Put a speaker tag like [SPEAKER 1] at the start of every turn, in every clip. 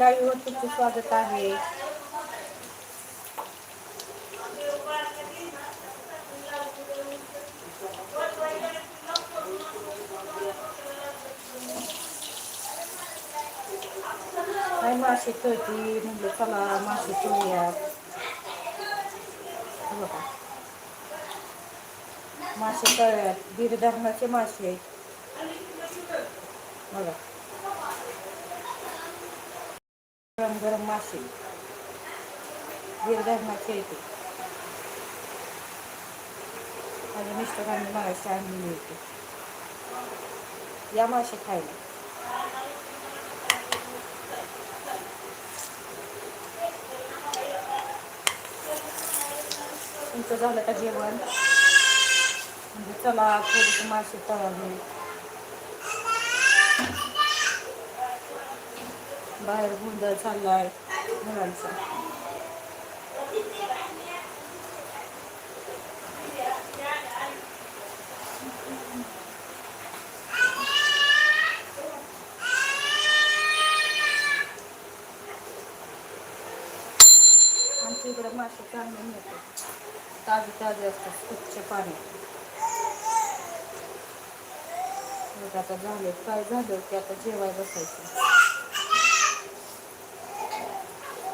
[SPEAKER 1] लाईव्हवर तुमचं स्वागत आहे. काय मासे तळती म्हणजे चला मासे तळूया बघा. मासे तळ्यात गिरधरणाचे मासे. आहेत बघा. गरम गरम मासे गिरधरणाचे येते माझ्या मिस्टरांनी मागाशी आणलेली मिळते या मासे खायला. तुमचं झालं का जेवण? म्हणजे चला थोडीशी मासे तळावे. बाहेर गोंधळ आहे मुलांचा. आमच्या इकडे मासे चांगले मिळतात. ताजे ताजे असतात स्वच्छ पाणी. मग आता झाले काय झालं की आता जेवाय बसायचं.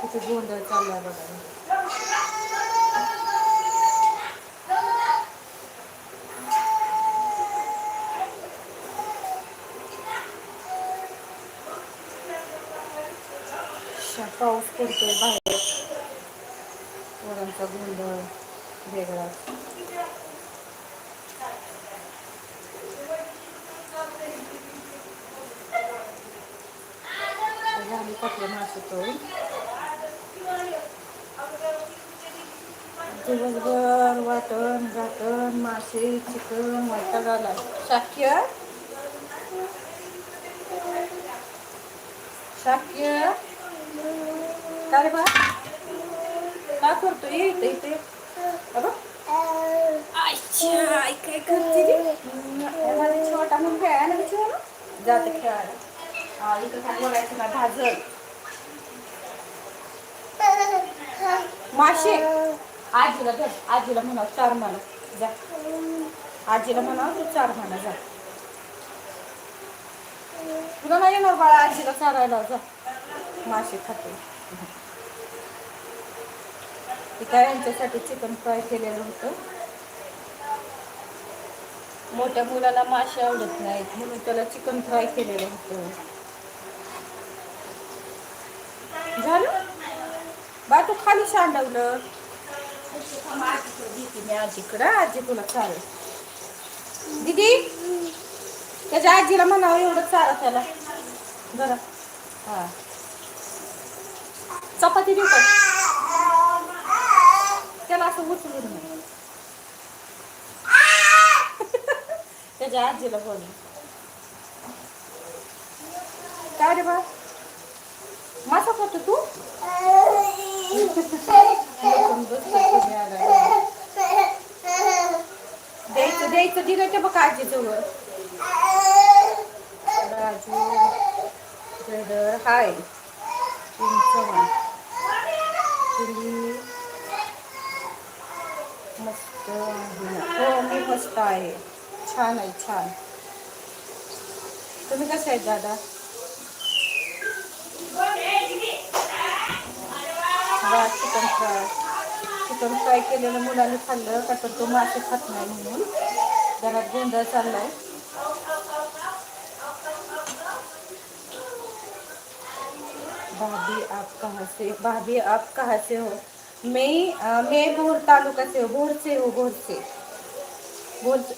[SPEAKER 1] किती गोंधळ चाललाय बघा. पाऊस पडतोय बाहेर. पोरांचा गोंधळ वेगळा. झाली कपडे मासे तळून दिवसभर वाटण घाटण मासे चिकन वैताग आला शाक्य? शाक्य? काय बा? काय करतो ये इथे इथे. अगं. अच्छा काय करते छोटा मुलगा आहे ना विचार जाते खेळायला. इथं काय बोलायचं ना भाजल. मासे. आजीला जा आजीला म्हणा चार म्हणा जा. आजीला म्हणा तू चार म्हणा जा. तुला नाही येणार बाळा आजीला चारायला जा. मासे खाते. तिका यांच्यासाठी चिकन फ्राय केलेलं होतं. मोठ्या मुलाला मासे आवडत नाहीत म्हणून त्याला चिकन फ्राय केलेलं होतं. झालं? बा तू खाली सांडवलं. देते मी आजीकडं आजी तुला चालेल दीदी त्याच्या आजीला म्हणावं एवढं चारा त्याला. जरा हा. चपाती देऊ का? त्याला असं उचलून त्याच्या आजीला बोल. काय रे बा? माझा खातो तू पण बसतो तुम्ही आला. द्यायचं द्यायचं दिलं ते बघ आजीजवळ राजू जयदर हाय. चव्हाण तुम्ही मस्त हो मी मस्त आहे. छान आहे छान. तुम्ही कसे आहेत दादा? बा चिकन फ्राय. चिकन फ्राय केलेलं मुलाने खाल्लं का तर तो मासे खात नाही म्हणून. घरात गोंधळ चाललाय भाभी आप कहाँ से भाभी आप कहाँ से हो? मैं अ, मैं भोर तालुका से हो भोर से हो भोर से। भोर से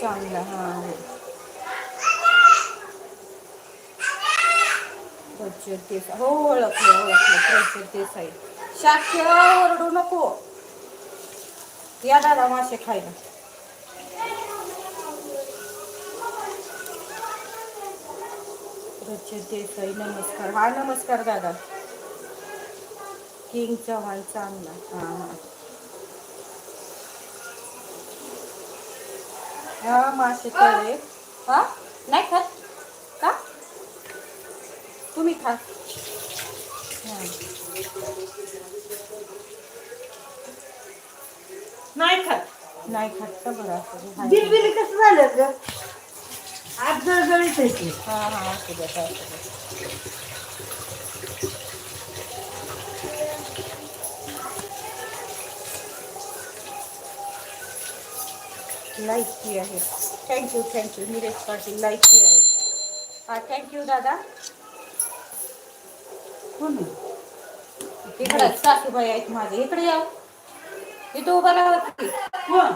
[SPEAKER 1] चांगला हा। प्रचुर देसाई हो ओळखलं ओळखलं. प्रचुर देसाई शाक्य ओरडू नको. या दादा मासे खायला. प्रचुर देसाई नमस्कार. हा नमस्कार दादा. किंग चव्हाण चांगला. हा हा. हा मासे तळे. हा? नाही खात? तुम्ही खा.
[SPEAKER 2] नाही खात.
[SPEAKER 1] नाही खात का बरं असं.
[SPEAKER 2] बिलबिली कसं झालं ग? आज जळजळीत आहे ते.
[SPEAKER 1] हा हा असू द्या काय असू द्या लाईक की आहे. Thank you thank you Neeraj Patil like की आहे. हा थँक्यू दादा.
[SPEAKER 2] आहे?
[SPEAKER 1] इकडे सासूबाई आहेत माझे. इकडे या. इथं उभा राहा की.
[SPEAKER 2] कोण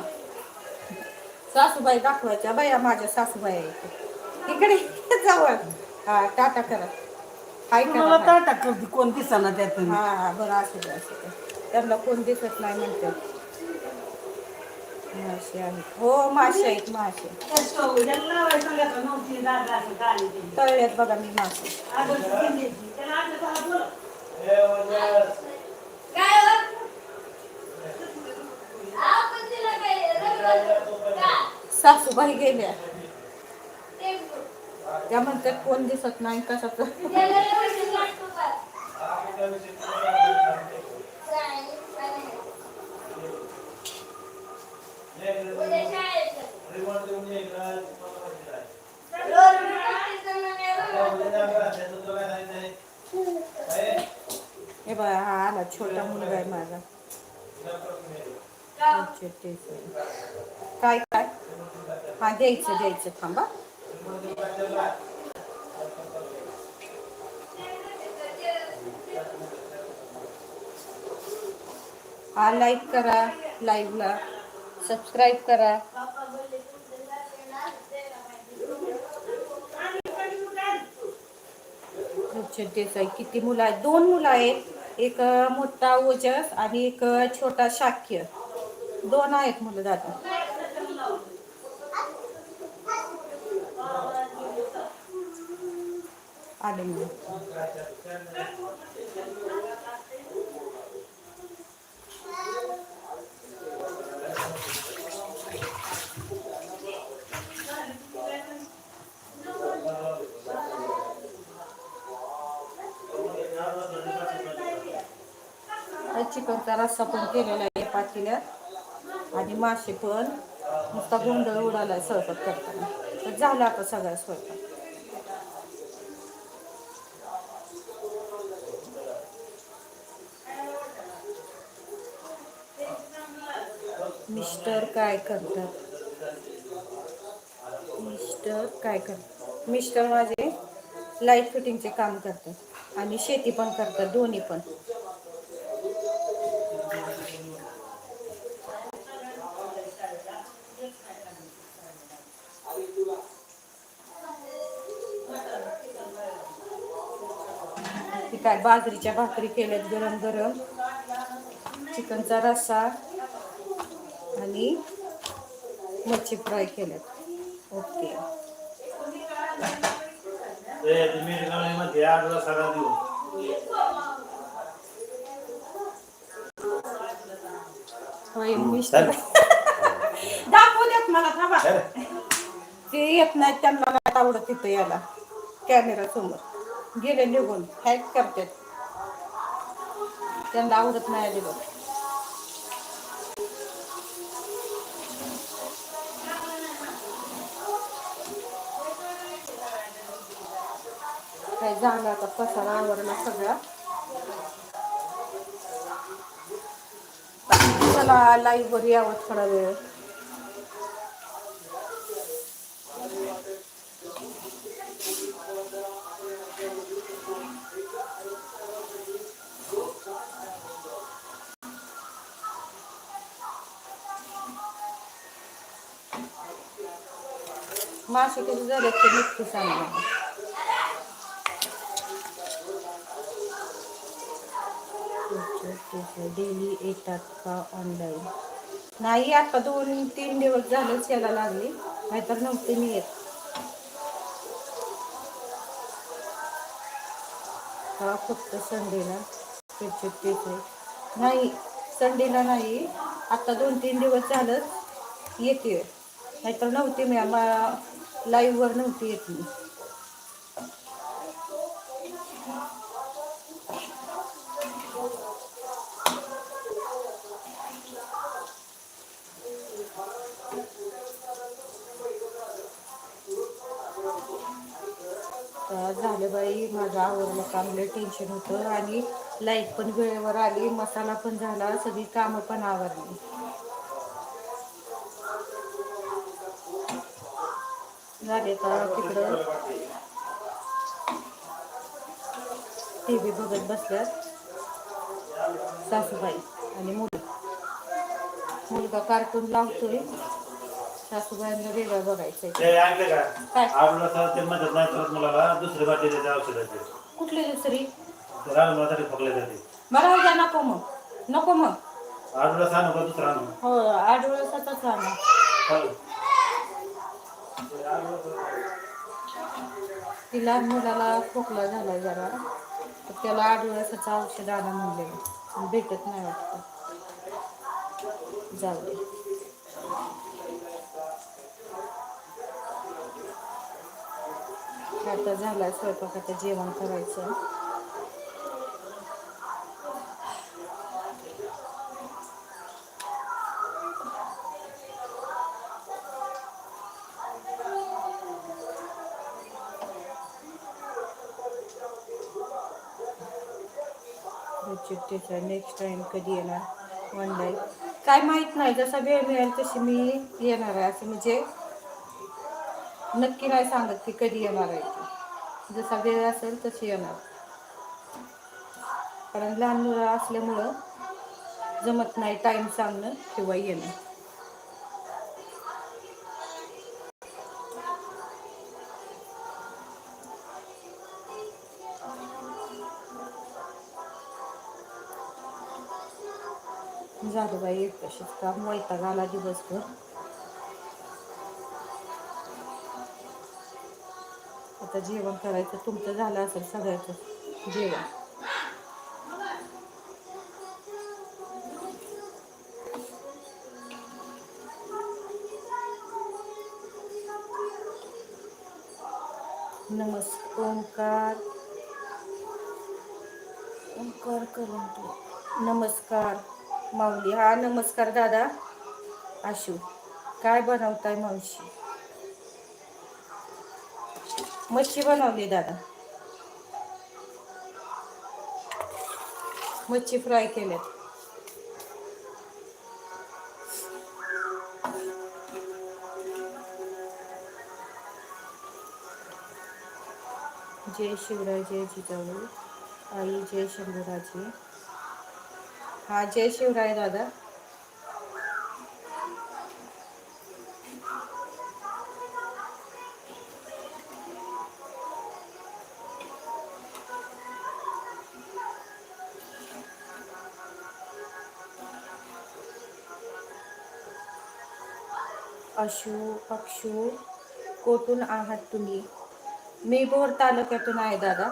[SPEAKER 1] सासूबाई दाखवायच्या. बाया माझ्या सासूबाई आहेत. इकडे जवळ हा टाटा करा. हाय
[SPEAKER 2] तुम्हाला
[SPEAKER 1] करा
[SPEAKER 2] करते. कोण दिसाना त्यात
[SPEAKER 1] हा हा बरं असू दे असू दे त्यांना कोण दिसत नाही म्हणतात मासे आहेत. हो मासे आहेत मासे तळल्यात बघा मी मासे सासूबाई गेल्या. त्या म्हणतात कोण दिसत नाही कशाचं? हे बघा हा आला छोटा मुलगा आहे माझा. अच्छा, आहे. काय काय? हा द्यायचं द्यायचं. थांबा. हा लाईक करा लाईव्हला सबस्क्राईब करा अच्छा, तेच आहे. किती मुलं आहेत? दोन मुलं आहेत. एक मोठा ओजस आणि एक छोटा शाक्य. दोन आहेत मुलं दादा. आले मुलं. चिकनचा रस्सा पण केलेला आहे पातेल्यात. आणि मासे पण. नुसता गोंधळ उडाला स्वयंपाक करताना. तर झाला आता सगळा स्वयंपाक. मिस्टर काय करतात? मिस्टर काय करतात मिस्टर माझे लाइट फिटिंगचे काम करतात. आणि शेती पण करतात दोन्ही पण. बाजरीच्या भाकरी केल्यात गरम गरम. चिकनचा रस्सा आणि मच्छी फ्राय केल्यात. ओके. दाखवू देत मला थांबा. ते येत नाहीत त्यांना नाही आवडत तिथं याला कॅमेरा समोर गेले निघून. हॅक करतात. त्यांना आवडत नाही आली बघ. काय झालं आता? पसारा आवडला सगळा. चला लाईव्ह वर यावं थोडा वेळ. मासे कधी झाले ते नक्की सांगा. डेली येतात का ऑनलाईन नाही आता दोन तीन दिवस झालंच यायला लागले. नाहीतर नव्हते मी येत. हा फक्त संडेला नाही संडेला नाही. आता दोन तीन दिवस झालं येते. नाहीतर नव्हती मी. लाईव्हवर नव्हती येत मी. तर झालं बाई माझं आवडलं काम लय टेन्शन होतं आणि लाइट पण वेळेवर आली मसाला पण झाला सगळी कामं पण आवरली. झाले का तिकडं. टी व्ही बघत बसल्यात. सासूबाई आणि मुलं मुलगा कार्टून लावतोय. सासूबाईंना वेगळं बघायचंय.
[SPEAKER 3] का
[SPEAKER 1] काय?
[SPEAKER 3] तर ते मदत नाही करत मुलाला. दुसरी वाटी देते औषधाची.
[SPEAKER 1] कुठली दुसरी?
[SPEAKER 3] ते रानमुळासाठी फकले जाते
[SPEAKER 1] मला उद्या नको मग. नको मग.
[SPEAKER 3] आडूला सांगू दुसरा आणू?
[SPEAKER 1] हो आठ वेळेसच आणा. तिला मुलाला खोकला झाला जरा. तर त्याला आठवड्याचं औषध आणा म्हणले. भेटत नाही वाटतं. जाऊ दे. आता झाला स्वयंपाक आता जेवण करायचं. त्याचा नेक्स्ट टाईम कधी येणार? ऑनलाईन काय माहीत नाही जसा वेळ मिळेल तशी मी येणार आहे. असं म्हणजे नक्की नाही सांगत की कधी येणार आहे ते. जसा वेळ असेल तशी येणार. कारण लहान मुलं असल्यामुळं जमत नाही टाईम सांगणं किंवा येणं. झालं बाई तशीच काम वैताग आला दिवसभर. आता जेवण करायचं तुमचं झालं असेल सगळ्याचं. जेवण. नमस्कार ओंकार. ओंकार तू नमस्कार. माऊली. हा नमस्कार दादा. आशू काय बनवताय मावशी? मच्छी बनवली दादा. मच्छी फ्राय केल्यात. जय शिवराय जय जिजाऊ. आई जय शंभराजी. हा जय शिवराय दादा. अशू अक्षू कोठून आहात तुम्ही? मी भोर तालुक्यातून आहे दादा.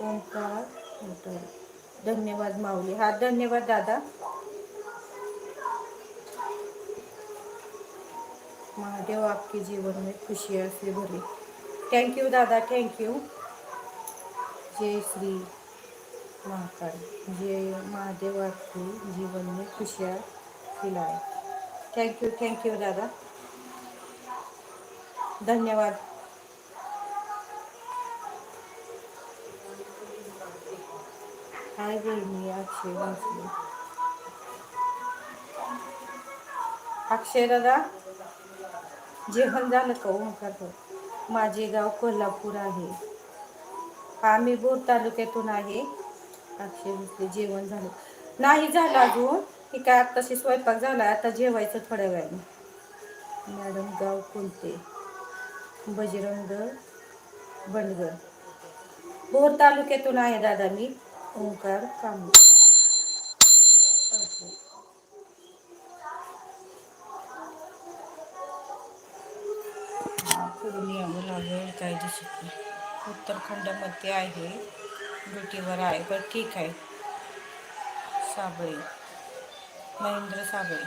[SPEAKER 1] ओंकार ओंकार. धन्यवाद माऊली. हा, धन्यवाद दादा. महादेव आपके जीवन में खुशियाँ से भरे यू दादा थैंक यू जय श्री महाकाल. जय महादेव आपके जीवन में खुशियाँ खिलाए थैंक यू थैंक यू दादा. धन्यवाद. हाय बहिणी अक्षय वाचले अक्षय दादा जेवण झालं का ओंकार माझे गाव कोल्हापूर आहे. आम्ही बोर तालुक्यातून आहे. अक्षय भोसले जेवण झालं. नाही झालं अजून. की काय आत्ताशी स्वयंपाक झाला. आता जेवायचं थोड्या वेळाने. मॅडम गाव कोणते? बजरंग बंडगर भोर तालुक्यातून आहे दादा मी. ओंकार कांबळे पुढून यावं लागेल काय दिसत नाही. उत्तराखंडमध्ये आहे ड्युटीवर आहे पण ठीक आहे. साबळे. महेंद्र साबळे.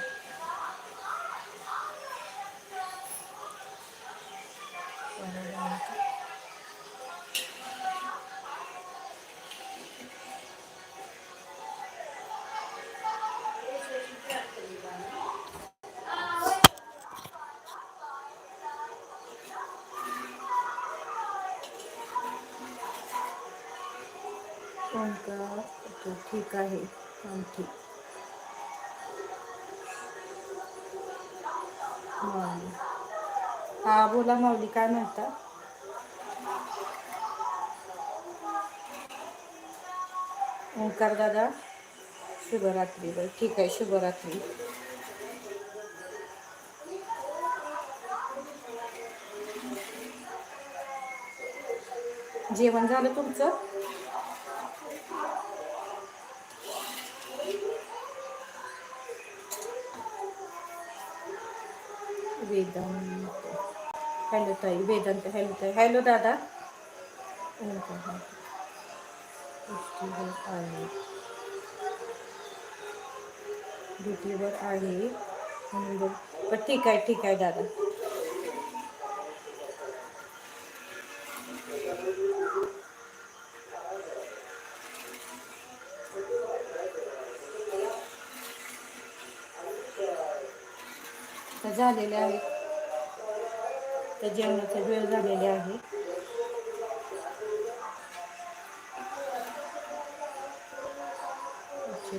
[SPEAKER 1] ठीक आहे. आणखी हा बोला माऊली काय म्हणता? ओंकार दादा शुभरात्री बरं ठीक आहे शुभरात्री. जेवण झालं तुमचं? वेदांत हॅलो ताई वेदांत हॅलो ताई हॅलो दादा आहे ठीक आहे ठीक आहे दादा झालेले आहे. तर जेवणाचा वेळ झालेले आहे. अच्छा,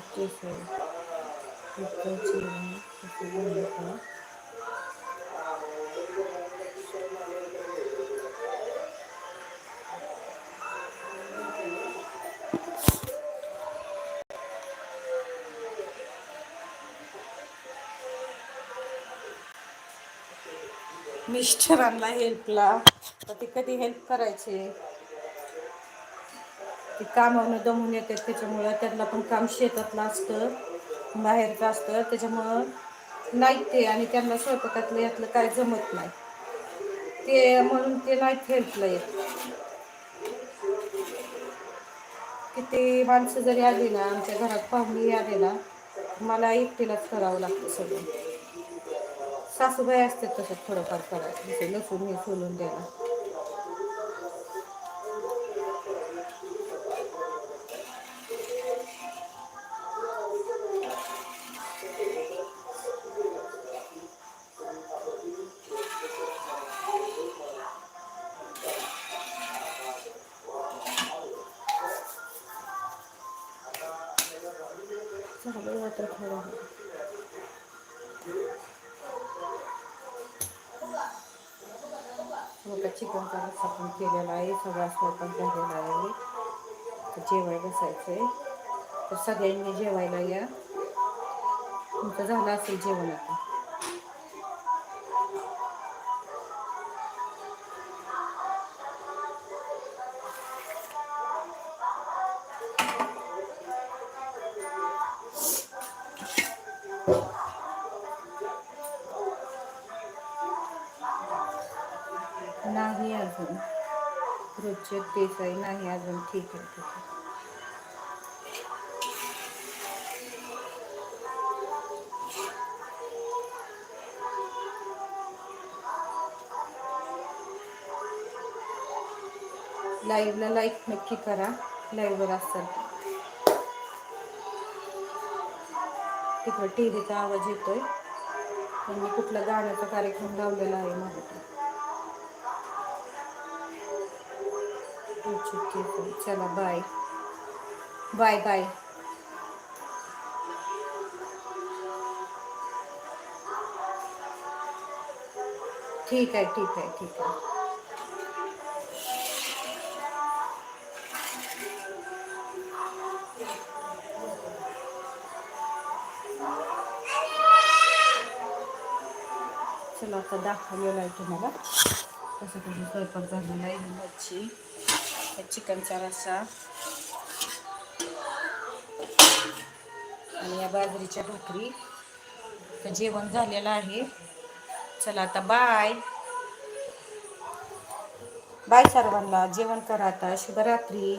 [SPEAKER 1] मिस्टरांना हेल्पला तर ते कधी हेल्प करायची? ते कामावून दमून येतात त्याच्यामुळं त्यांना पण काम शेतातलं असतं बाहेरचं असतं. त्याच्यामुळं नाही ते आणि त्यांना स्वयंपाकातलं यातलं काय जमत नाही. ते म्हणून ते नाहीत हेल्पला येत. किती माणसं जरी आली ना आमच्या घरात पाहुणी आले ना मला एकटीलाच करावं लागतं सगळं. सासूबाई असतात तसं थोडंफार करायचं जसं लसूण हे सोलून द्यायला झालं आता थोडं चिकनचा रस्सा पण केलेला आहे. सगळा स्वयंपाक झालेला आहे. जेवायला जेवाय बसायचं आहे तर सगळ्यांनी जेवायला या. तुमचं झालं असेल जेवण आता. रोजचे आहे नाही अजून ठीक आहे ठीक आहे लाईव्हला लाईक नक्की करा लाईव्हवर असाल तिकडं टी व्हीचा आवाज येतोय. त्यांनी कुठला गाण्याचा कार्यक्रम लावलेला आहे मराठी अच्छा, ठीक आहे चला बाय बाय बाय ठीक आहे ठीक आहे ठीक आहे. चला आता दाखवलेलं आहे तुम्हाला. कसं कसं स्वयंपाक झालेला आहे मच्छी. चिकनचा रस्सा. आणि या बाजरीच्या भाकरी. तर जेवण झालेलं आहे. चला आता बाय. बाय सर्वांना. जेवण करा आता. शुभरात्री.